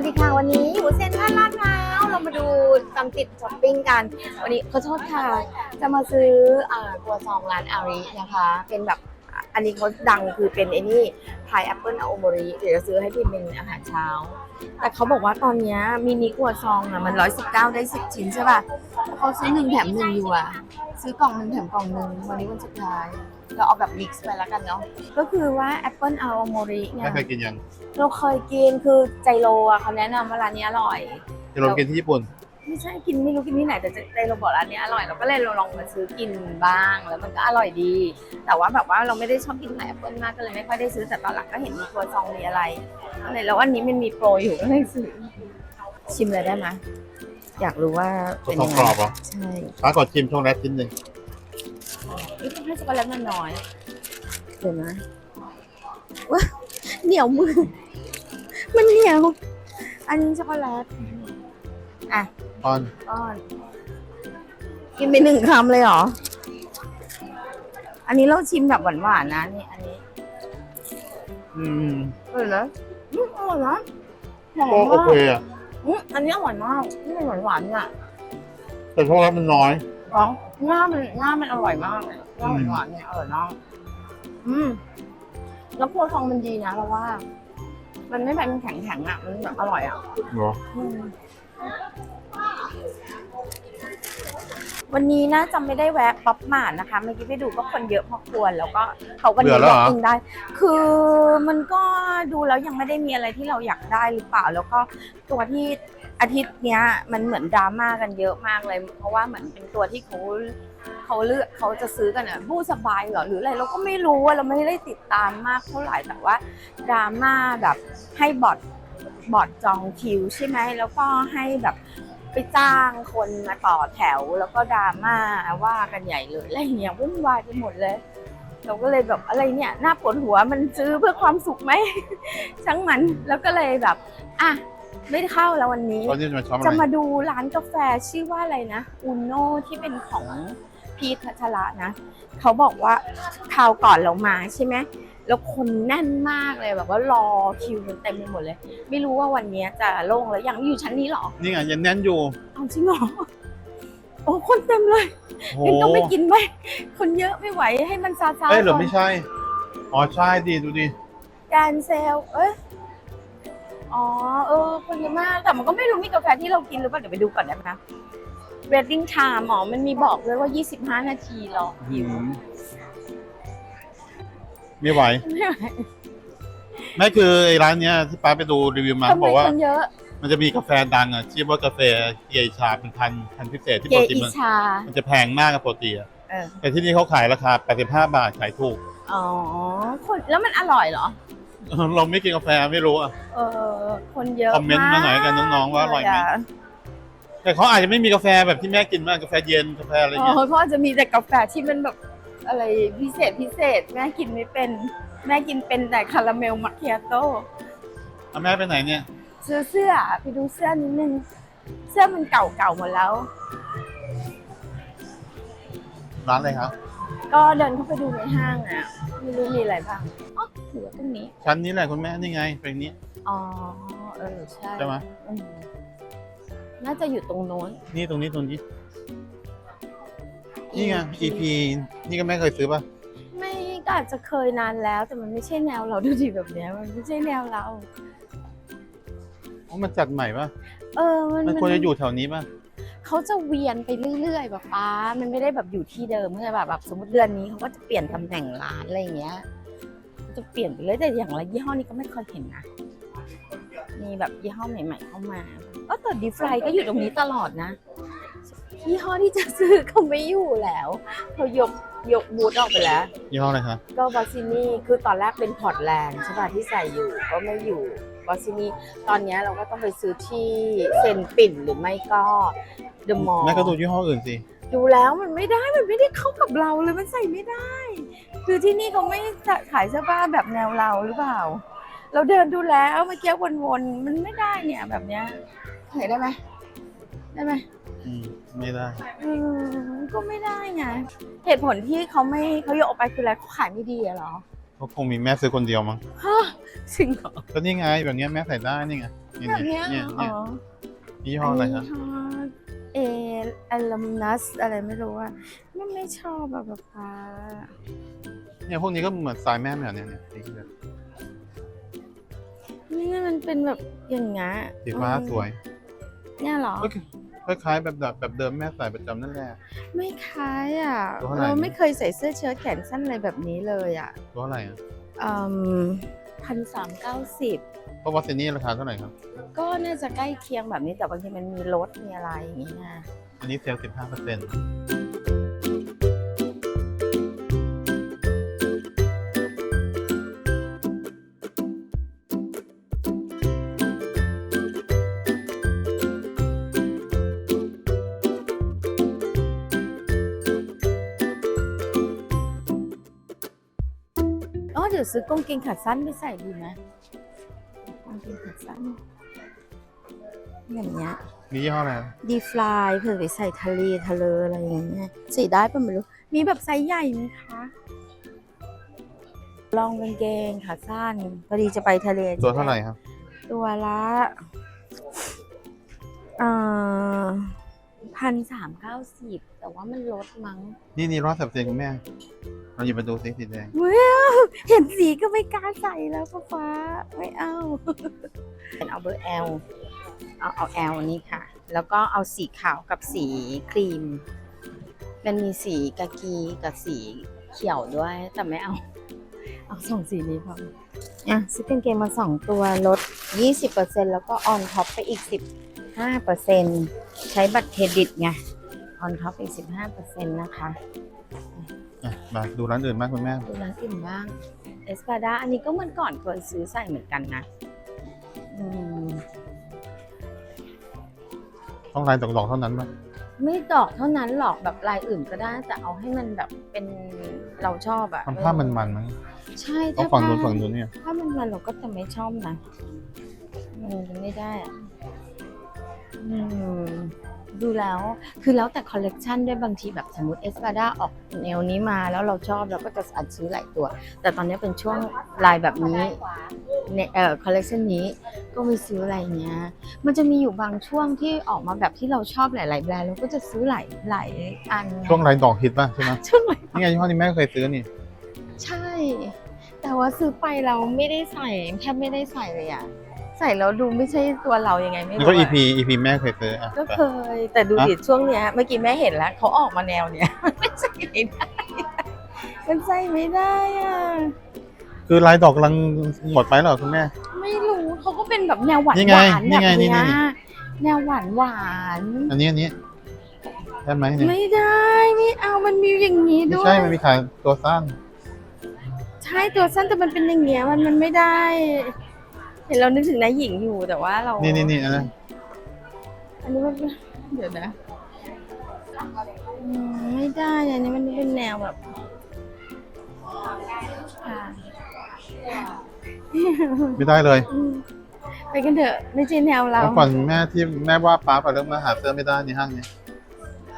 วัสดีค่ะวันนี้อยู่เซ็นทรัลลาดพร้าวเรามาดูตามติดช้อปปิ้งกัน วันนี้ขอโทษค่ะ จะมาซื้ออ่าตัวซองร้านอารินะคะ เป็นแบบอันนี้เขาดังคือเป็นไอ้นี่พายแอปเปิลอาโอโมริเดี๋ยวจะซื้อให้พิมเป็นอาหารเช้า แต่เขาบอกว่าตอนนี้มินิกัวซองอะมันร้อยสิบเก้าได้สิบชิ้นใช่ป่ะเขาซื้อหนึ่งแถมหนึ่งอยู่อะซื้อกล่องหนึ่งแถมกล่องหนึ่งวันนี้วันสุดท้าย เราเอาแบบมิกซ์ไปแล้วกันเนาะก็คือว่าแอปเปิลอาโอโมริเนี่ไม่ยเคยกินยังเราเคยกินคือใจโรอะเขาแนะนำว่าร้านนี้อร่อย จะลองกินที่ญี่ปุ่น ไม่ใช่กินไม่รู้กินที่ไหนแต่ใจโรบอกร้านนี้อร่อยเราก็เลยลองมาซื้อกินบ้าง แล้วมันก็อร่อยดี แต่ว่าแบบว่าเราไม่ได้ชอบกินไข่แอปเปิ้ลมากก็เลยไม่ค่อยได้ซื้อแต่ตอนหลังก็เห็นมีตัวซองมีอะไรก็เลยแล้ววันนี้มันมีโปรอยู่ก็เลยซื้อชิมเลยได้ไหมอยากรู้ว่าตัวเป็นทอยังงกรอบไงเหรอใช่ป้าก่อนชิมช่องแรกชิ้นหนึ่ง นี่ต้องให้ช็อกโกแลตมันน้อย เดี๋ยวนะว้าเหนียวมือ มันเหนียว อันนี้ช็อกโกแลต อะตอนก้อน กินไปหนึ่งคำเลยเหรอ อันนี้เราชิมแบบหวานๆนะนี่อันนี้อืมอร่อยนะอืมอร่อยนะหอก็มโอมากเคอะอืมอันนี้อร่อยมากนี่มันหวานๆเนี่ยแต่ช่องแรกมันน้อย อ๋อหน้ามันหน้ามันอร่อยมากเลย หน้าหวานๆเนี่ยอร่อยมากอืมแล้วครัวซองมันดีนะเราว่า มันไม่แบบมันแข็งๆอะ มันแบบอร่อยอะเหรอวันนี้นะจำไม่ได้แวะป๊อปมาร์ทนะคะเมื่อกี้ไปดูก็คนเยอะพอควรแล้วก็เขาก็เบื่เน้อนแล้วเหรอกินได้ คือมันก็ดูแล้วยังไม่ได้มีอะไรที่เราอยากได้หรือเปล่า แล้วก็ตัวที่อาทิตย์เนี้ยมันเหมือนดราม่ากันเยอะมากเลย เพราะว่าเหมือนเป็นตัวที่เขา เขาเลือกเขาจะซื้อกันอะผู้สบายเหรอหรืออะไรเราก็ไม่รู้ว่าเราไม่ได้ติดตามมากเท่าไหร่แต่ว่าดราม่าแบบให้บอทบอทจองคิวใช่ไหมแล้วก็ให้แบบไปจ้างคนมาต่อแถวแล้วก็ดราม่าว่ากันใหญ่เลยอะไรอย่างเงี้ยวุ่นวายไปหมดเลยเราก็เลยแบบอะไรเนี่ยหน้าปวดหัวมันซื้อเพื่อความสุขไหม ช่างมันแล้วก็เลยแบบอะไม่ได้เข้าแล้ววันนี้ตอนนี้จะมาช้อปอะจะไรมาดูร้านกาแฟชื่อว่าอะไรนะอุนโนที่เป็นของ พีทพัชระนะ เขาบอกว่าคราวก่อนเรามาใช่ไหมแล้วคนแน่นมากเลยแบบว่ารอคิวกันเต็มไปหมดเลย ไม่รู้ว่าวันนี้จะโล่งแล้วยังอยู่ชั้นนี้เหรอนี่ไงยังแน่นอยู่เอาจริงเหรอโอ้คนเต็มเลยโอ้งั้นก็ไม่กินไหมคนเยอะไม่ไหวให้มันซาซาเอ้ยหรือไม่ใช่อ๋อใช่ดีดูดิการเซลเอ้ยอ๋อเออคนเยอะมากแต่มันก็ไม่รู้มีกาแฟที่เรากินหรือเปล่าเดี๋ยวไปดูก่อนได้ไหม นะ Reading time หมอมันมีบอกด้วยว่า 25 นาทีรอคิวไม่ไหว ไม่ไหวไม่คือไอ้ร้านเนี้ยที่ป้าไปดูรีวิวมาทำเขาไมบอกว่า คนเยอะ มันจะมีกาแฟดังอะชื่อว่ากาแฟเกียชาเป็นพันพันพิเศษที่เกปกติอิมันชา มันจะแพงมากกับปกติอะเออ แต่ที่นี่เขาขายราคา 85 บาทขายถูก อ๋อคนแล้วมันอร่อยเหรอ เราไม่กินกาแฟไม่รู้อะ เออ คนเยอะคอมเมนต์มาหน่อยกันน้องๆว่าอร่อยไหม แต่เขาอาจจะไม่มีกาแฟแบบที่แม่กินมากกาแฟเย็นกาแฟอะไรอ๋เงี้ยอเพราะจะมีแต่กาแฟที่มันแบบอะไรพิเศษพิเศษ แม่กินไม่เป็น แม่กินเป็นแต่คาราเมลมัคคิอาโต้เอาแม่ไปไหนเนี่ยซื้อเสื้อไปดูเสื้อนิดนึง เสื้อมันเก่าๆหมดแล้ว ร้านอะไรครับ ก็เดินเข้าไปดูในห้างอะไม่รู้มีอะไรบ้างอ๋อถือว่าตรงนี้ ชั้นนี้แหละคุณแม่นี่ไงเป็นนี้อ๋อ เออ ใช่ใช่ไหมอืม น่าจะอยู่ตรงโน้น นี่ตรงนี้ตรงนี้ นี่ไง EP นี่ก็แม่เคยซื้อป่ะ ไม่ก็อาจจะเคยนานแล้ว แต่มันไม่ใช่แนวเราดูดิแบบเนี้ยมันไม่ใช่แนวเรา อ๋อมันจัดใหม่ป่ะ เออ มันมันควรจะอยู่แถวนี้ป่ะเขาจะเวียนไปเรื่อยๆแบบป้า มันไม่ได้แบบอยู่ที่เดิมเมื่อแบบแบบสมมติเดือนนี้เขาก็จะเปลี่ยนตำแหน่งร้านอะไรอย่างเงี้ย จะเปลี่ยนไปเรื่อยแต่อย่างละยี่ห้อนี้ก็ไม่เคยเห็นนะ มีแบบยี่ห้อใหม่ ๆ เข้ามา ก็แต่ดีฟรายก็อยู่ตรงนี้ตลอดนะยี่ห้อที่จะซื้อเขาไม่อยู่แล้วเขายกยกบูธออกไปแล้ว ยี่ห้ออะไรคะก็บอสซินี่คือตอนแรกเป็นพอร์ตแลนด์ใช่ป่ะที่ใส่อยู่ก็ไม่อยู่บอสซินี่ตอนเนี้ยเราก็ต้องไปซื้อที่เซนปิ่นหรือไม่ก็เดอะมอลล์แม่ก็ดูยี่ห้ออื่นสิดูแล้วมันไม่ได้มันไม่ได้เข้ากับเราเลยมันใส่ไม่ได้ คือที่นี่เขาไม่ขายเสื้อผ้าแบบแนวเราหรือเปล่า เราเดินดูแล้วเมื่อกี้วนๆมันไม่ได้เนี่ยแบบเนี้ย เห็นได้ไหมได้ไหมอืมไม่ได้ อืมก็ไม่ได้ไงเหตุผลที่เขาไม่เขายกออกไปคืออะไรเขาขายไม่ดีอะเหรอเขาคงมีแม่ซื้อคนเดียวมั้งฮะจริงเหรอก็นี่ไงแบบเนี้ยแม่ใส่ได้นี่ไงนี่แบบเนี้ยเนี่ยอ๋เนี่ยอ ยี่ห้ออะไรครับ เออลัมนัสอะไรไม่รู้อะไม่ไม่ชอบแบบป๊าเนี่ยพวกนี้ก็เหมือนสายแม่เหมือนเนี่ยเนี่ยสีเหลืองนี่มันเป็นแบบอย่างเงี้ยสีฟ้าสวย เนี่ยเหรอก็คล้ายๆแบบแบบแบบเดิมแม่ใส่ประจำนั่นแหละ ไม่คล้ายอะ ตัวเท่าไหร่ เราไม่เคยใส่เสื้อเชิ้ตแขนสั้นอะไรแบบนี้เลยอะตัวอะไรอะอืมพันสามเก้าสิบเพราะว่าเซนี่ราคาเท่าไหร่ครับ ก็น่าจะใกล้เคียงแบบนี้แต่บางทีมันมีลดมีอะไรอย่างนี้นะอันนี้เซลล์สิบห้าเปอร์เซ็นต์ อ๋อเดี๋ยวซื้อกางเกงขาสั้นไปใส่ดีไหมกางเกงขาสั้นอย่างเงี้ยมียี่ห้ออะไรครับดีฟลายเผื่อไปใส่ทะเลทะเลอะไรอย่างเงี้ยใส่ได้ปะไม่รู้ มีแบบไซส์ใหญ่ไหมคะ ลองกางเกงขาสั้นพอดีจะไปทะเลตัวเท่าไหร่ครับ ตัวละเอ่อพันสามเก้าสิบแต่ว่ามันลดมั้ง นี่นี่ร้อยสิบเซนคุณแม่เราหยิบมาดูสิสีแดงไม่เอา เห็นสีก็ไม่กล้าใส่แล้วป้าฟ้าไม่เอา เป็นเอาเบอร์ L เอาเอา L นี่ค่ะ แล้วก็เอาสีขาวกับสีครีม มันมีสีกากีกับสีเขียวด้วย แต่ไม่เอา เอาสองสีนี้พออะซื้อกางเกงมาสองตัวลด 20%แล้วก็ออนท็อปไปอีก 15%ใช้บัตรเครดิตไงออนท็อปอีก 15%นะคะอะ มาดูร้านอื่นบ้างคุณแม่ ดูร้านอื่นบ้างเอสปาดาอันนี้ก็เหมือนก่อนเคยซื้อใส่เหมือนกันนะอืมต้องลายดอกๆเท่านั้นป่ะไม่ดอกเท่านั้นหรอกแบบลายอื่นก็ได้ แต่เอาให้มันแบบเป็นเราชอบอะมันผ้ามันมันๆมั้งใช่ต้องถ้าฝั่งผ้านู้นฝั่งนู้นเนี่ย ถ้ามันมันเราก็จะไม่ชอบนะมันจะไม่ได้อะอืม ดูแล้วคือแล้วแต่คอลเลกชันด้วยบางทีแบบสมมติเอสปาดาออกแนวนี้มาแล้วเราชอบเราก็จะอัดซื้อหลายตัว แต่ตอนนี้เป็นช่วงลายแบบนี้เนี่ยเอ่อคอลเลกชันนี้ก็ไม่ซื้ออะไรเงี้ยมันจะมีอยู่บางช่วงที่ออกมาแบบที่เราชอบหลาย ๆ แบรนด์เราก็จะซื้อหลายหลายอันไช่วงลายดอกฮิตป่ะใช่ไหมช่วงไหนนี่ไงยี่ห้อนี้แม่เคยซื้อนี่ ใช่ แต่ว่าซื้อไปเราไม่ได้ใส่แทบไม่ได้ใส่เลยอะ ใส่แล้วดูไม่ใช่ตัวเรายังไงไม่นี่รู้ก็อะ EP EP แม่เคยซื้ออะก็เคยแต่ดูดิช่วงเนี้ยเมื่อกี้แม่เห็นแล้วเขาออกมาแนวเนี้ย มันไม่ใส่ไม่ได้มันใส่ไม่ได้อะคือลายดอกกำลังหมดไปแล้วเหรอคุณแม่ ไม่รู้เขาก็เป็นแบบแนวหวานนี่หไงวานนี่แบบไงนี่เนี้ยนี่แนวหวานหวานอันนี้อันนี้ได้ไหมเนี่ยไม่ได้ไม่เอามันมีอย่างนี้ไม่ด้วย ใช่มันมีขายตัวสั้น ใช่ตัวสั้นแต่มันเป็นอย่างเงี้ยมันมันไม่ได้ เห็นเรานึกถึงนายหญิงอยู่แต่ว่าเรานี่นี่นี่นี่อันนั้นอันนี้มันเดี๋ยวนะอืมไม่ได้อันนี้มันเป็นแนวแบบค่ะไม่ได้เลยอืมไปกันเถอะไม่ใช่แนวเรา เมื่อก่อนแม่ที่แม่ว่าป้าไปเริ่มมาหาเสื้อไม่ได้ในห้างนี้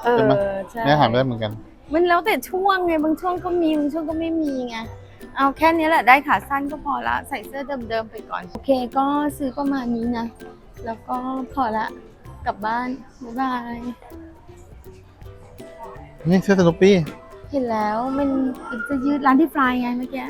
เออใช่ไหมใช่แม่หาไม่ได้เหมือนกัน มันแล้วแต่ช่วงไงบางช่วงก็มีบางช่วงก็ไม่มีไง เอาแค่นี้แหละได้ขาสั้นก็พอละใส่เสื้อเดิมๆไปก่อน โอเคก็ซื้อประมาณนี้นะ แล้วก็พอละกลับบ้าน บ๊ายบาย นี่เสื้อสนุปปี้ เห็นแล้วมันจะยืดร้านที่ฟลายไงเมื่อกี้